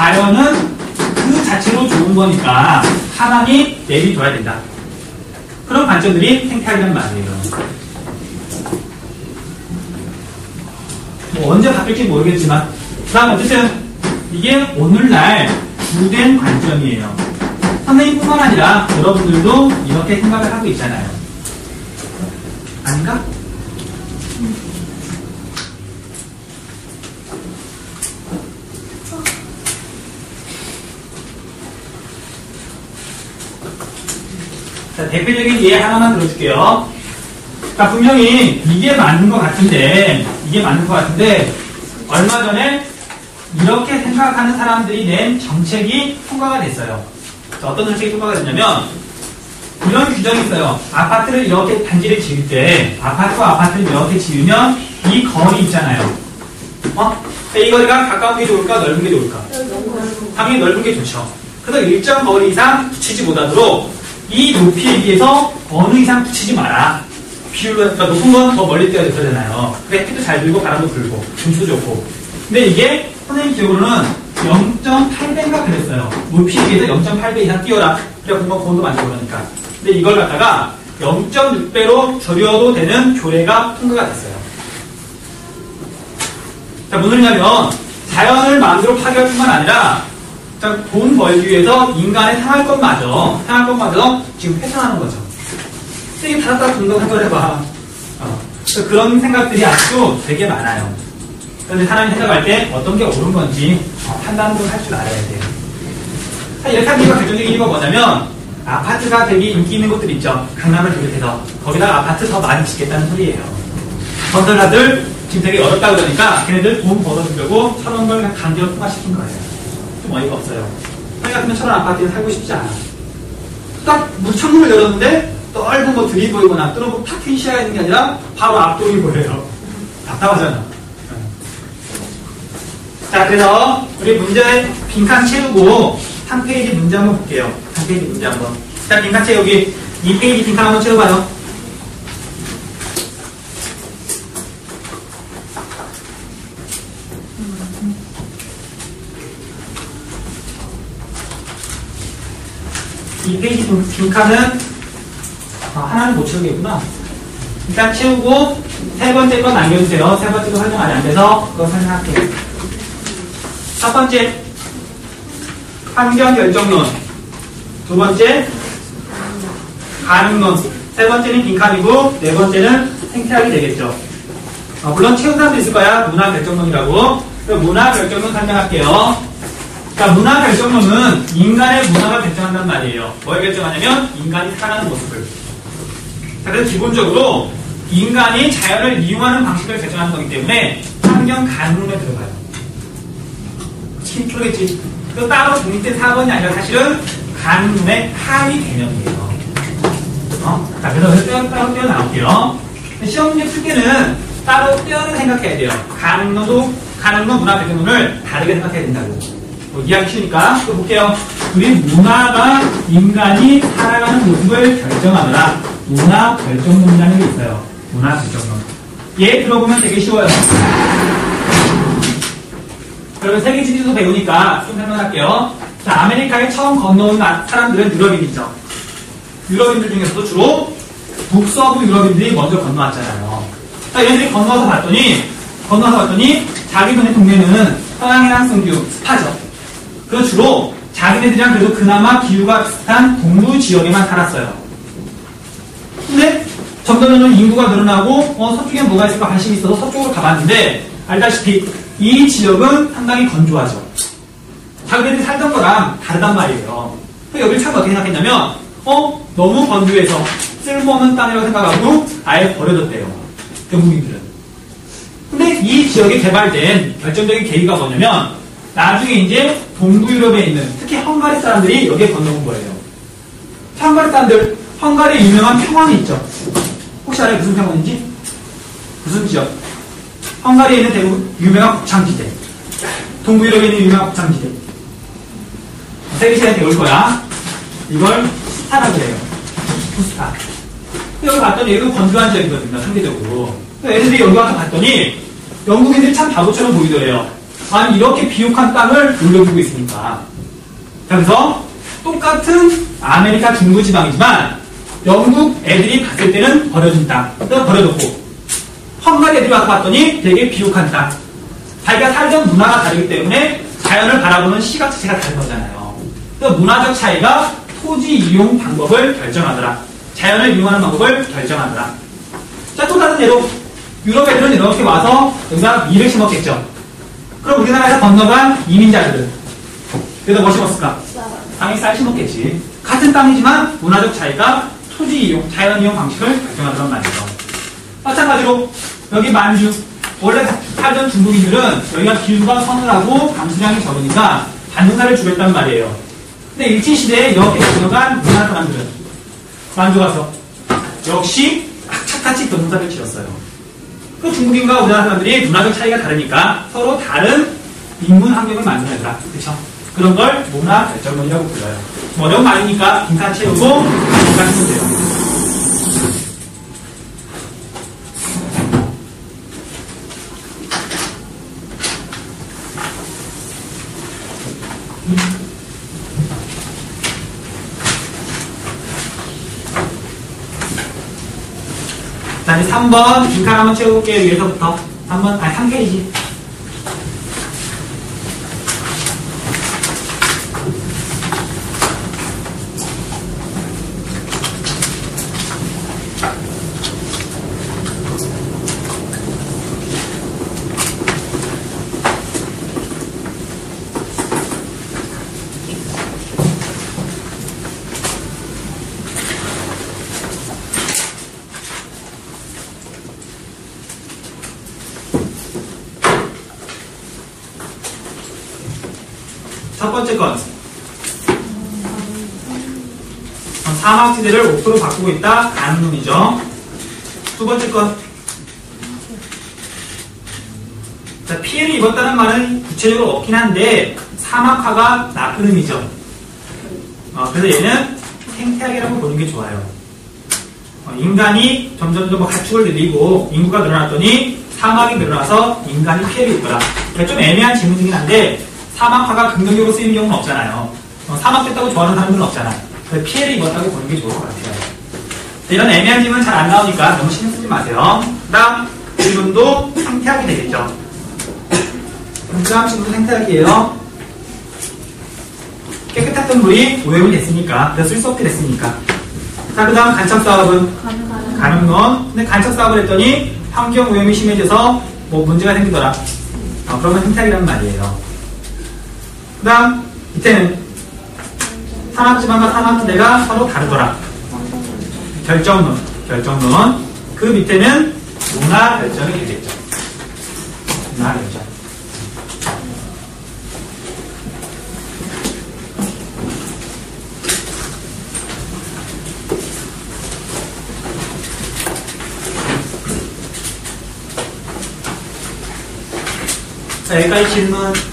자연은 그 자체로 좋은 거니까 가만히 내비둬야 된다. 그런 관점들이 생태학이라는 말이에요. 뭐 언제 바뀔지 모르겠지만, 그 다음 어쨌든 이게 오늘날 주된 관점이에요. 선생님뿐만 아니라 여러분들도 이렇게 생각을 하고 있잖아요. 아닌가? 자, 대표적인 예 하나만 들어줄게요. 자, 분명히 이게 맞는 것 같은데, 이게 맞는 것 같은데, 얼마 전에 이렇게 생각하는 사람들이 낸 정책이 통과가 됐어요. 자, 어떤 정책이 통과가 됐냐면, 이런 규정이 있어요. 아파트를 이렇게 단지를 지을 때, 아파트와 아파트를 이렇게 지으면 이 거리 있잖아요. 어? 이 거리가 가까운 게 좋을까, 넓은 게 좋을까? 당연히 넓은 게 좋죠. 그래서 일정 거리 이상 붙이지 못하도록 이 높이에 비해서 어느 이상 붙이지 마라. 비율로, 그러니까 높은 건 더 멀리 뛰어야 되잖아요. 그래, 햇빛도 잘 들고, 바람도 불고, 중수도 좋고. 근데 이게 선생님 기억으로는 0.8배인가 그랬어요. 높이에 비해서 0.8배 이상 뛰어라. 그래, 공간 고온도 많고 그러니까. 근데 이걸 갖다가 0.6배로 줄여도 되는 조례가 통과가 됐어요. 자, 무슨 소리냐면, 자연을 마음대로 파괴할 뿐만 아니라, 자, 돈 벌기 위해서 인간의 생활권마저, 생활권마저 지금 훼손하는 거죠. 이게 다다 돈도 생각해봐. 어, 그래서 그런 생각들이 아직도 되게 많아요. 그런데 사람이 생각할 때 어떤 게 옳은 건지 어, 판단을 좀할줄 알아야 돼요. 자, 이렇게 이유가 결정적인 이유가 뭐냐면, 아파트가 되게 인기 있는 곳들 있죠. 강남을 비롯해서. 거기다가 아파트 더 많이 짓겠다는 소리예요. 건설가들 지금 되게 어렵다 그러니까 걔네들 돈 벌어주려고 천원 걸 그냥 강제로 통과시킨 거예요. 좀 어이가 없어요. 아니 같으면 천원 아파트에 살고 싶지 않아. 딱문 창문을 열었는데 넓은 뭐 들이 보이거나 또는 뭐탁 트인 시야가 있는 게 아니라 바로 앞동이 보여요. 답답하잖아. 자, 그래서 우리 문제 빈칸 채우고 한 페이지 문제 한번 볼게요. 한 페이지 문제 한번. 자, 빈칸 채우기. 이 페이지 빈칸 한번 채워봐요. 이 페이지 빈- 빈칸은 아, 하나는 못 채우겠구나. 일단 채우고 세 번째 건 남겨주세요. 세 번째 거 설명 아직 안 돼서 그거 설명할게요. 첫 번째 환경 결정론 두 번째 가능론 세 번째는 빈칸이고 네 번째는 생태학이 되겠죠. 어, 물론 채운 사람도 있을 거야. 문화 결정론이라고. 그 문화 결정론 설명할게요. 자, 문화 결정론은 인간의 문화가 결정한단 말이에요. 뭘 결정하냐면 인간이 살아가는 모습을. 자, 그래서 기본적으로 인간이 자연을 이용하는 방식을 결정하는 거기 때문에 환경 가능론에 들어가요. 힘들겠지. 그 따로 독립된 사건이 아니라 사실은 가능론의 하위 개념이에요. 어? 자, 그래서 따로, 따로 떼어 나올게요. 시험 문제 풀 때는 따로 떼어를 생각해야 돼요. 가능론도, 가능론, 문화 배경론을 다르게 생각해야 된다고. 뭐, 이해하기 쉬우니까 또 볼게요. 우리 문화가 인간이 살아가는 모습을 결정하느라 문화 결정론이라는 게 있어요. 문화 결정론. 얘 들어보면 되게 쉬워요. 그러면 세계 지리도 배우니까 좀 설명할게요. 자, 아메리카에 처음 건너온 사람들은 유럽인이죠. 유럽인들 중에서도 주로 북서부 유럽인들이 먼저 건너왔잖아요. 자, 얘네들이 건너와서 봤더니, 건너와서 봤더니, 자기네 동네는 서양이랑 성교, 습하죠. 그래서 주로 자기네들이랑 그래도 그나마 기후가 비슷한 동부 지역에만 살았어요. 근데 점점 인구가 늘어나고, 어, 서쪽에 뭐가 있을까 관심이 있어서 서쪽으로 가봤는데, 알다시피 이 지역은 상당히 건조하죠. 자기네들이 살던 거랑 다르단 말이에요. 여기를 참 어떻게 생각했냐면, 어, 너무 건조해서 쓸모없는 땅이라고 생각하고 아예 버려졌대요. 영국인들은. 근데 이 지역에 개발된 결정적인 계기가 뭐냐면, 나중에 이제 동부 유럽에 있는 특히 헝가리 사람들이 여기에 건너온 거예요. 헝가리 사람들, 헝가리에 유명한 평원이 있죠. 혹시 알아요? 무슨 평원인지? 무슨 지역? 헝가리에 있는 대부분 유명한 곡창지대. 동부 유럽에 있는 유명한 곡창지대. 세계 시간에 배울 거야. 이걸 스타라고 해요. 스타. 여기 봤더니 여기 건조한 지역이거든요, 상대적으로. 애들이 여기 와서 봤더니 영국인들이 참 바보처럼 보이더래요. 아니 이렇게 비옥한 땅을 물려주고 있으니까. 그래서 똑같은 아메리카 중부지방이지만 영국 애들이 갔을 때는 버려진 땅, 그래서 버려졌고 헝가리 애들이 와서 봤더니 되게 비옥한 땅. 자기가 살던 문화가 다르기 때문에 자연을 바라보는 시각 자체가 다른 거잖아요. 그래서 문화적 차이가 토지 이용 방법을 결정하더라. 자연을 이용하는 방법을 결정하더라. 자, 또 다른 예로 유럽 애들은 이렇게 와서 여기다 밀을 심었겠죠. 그럼 우리나라에서 건너간 이민자들은 뭐 심었을까? 당연히 쌀 심었겠지. 같은 땅이지만 문화적 차이가 토지 이용, 자연 이용 방식을 결정하더란 말이죠. 마찬가지로 여기 만주 원래 살던 중국인들은 여기가 길과 서늘하고 강수량이 적으니까 반등사를 주겠단 말이에요. 근데 일제시대에 이렇게 건너간 문화 사람들은 만주 가서 역시 악착같이 변호사를 지었어요. 그 중국인과 우리나라 사람들이 문화적 차이가 다르니까 서로 다른 인문 환경을 만들어내더라. 그렇죠? 그런 걸 문화 결정론이라고 불러요. 뭐 어려운 말이니까 빈칸 채우고 쓰면 돼요. 자, 이제 3번 빈칸 한번 채워볼게요. 위에서부터. 3번, 아니, 3페이지. 번째 건. 사막지대를 옥토로 바꾸고 있다. 가는 놈이죠. 두 번째 건. 자, 피해를 입었다는 말은 구체적으로 없긴 한데, 사막화가 나쁜 의미죠. 어, 그래서 얘는 생태학이라고 보는 게 좋아요. 어, 인간이 점점 더뭐 가축을 늘리고 인구가 늘어났더니 사막이 늘어나서 인간이 피해를 입더라. 그러니까 좀 애매한 질문이긴 한데, 사막화가 긍정적으로 쓰이는 경우는 없잖아요. 어, 사막됐다고 좋아하는 사람들은 없잖아요. 그래서 피해를 입었다고 보는 게 좋을 것 같아요. 이런 애매한 질문 잘안 나오니까 너무 신경 쓰지 마세요. 그 다음 질문도 생태학이 되겠죠. 그 다음 질문도 생태학이에요. 깨끗했던 물이 오염이 됐으니까, 그래서 쓸 수 없게 됐으니까. 자, 그 다음 간첩 사업은 가늠론. 근데 간첩 사업을 했더니 환경 오염이 심해져서 뭐 문제가 생기더라. 어, 그러면 생태학이란 말이에요. 그 다음 밑에는 산악지방과 산악지대가 서로 다르더라. 결정론, 결정론. 그 밑에는 문화 결정이 되겠죠. 문화 결정. 자, 여기까지 질문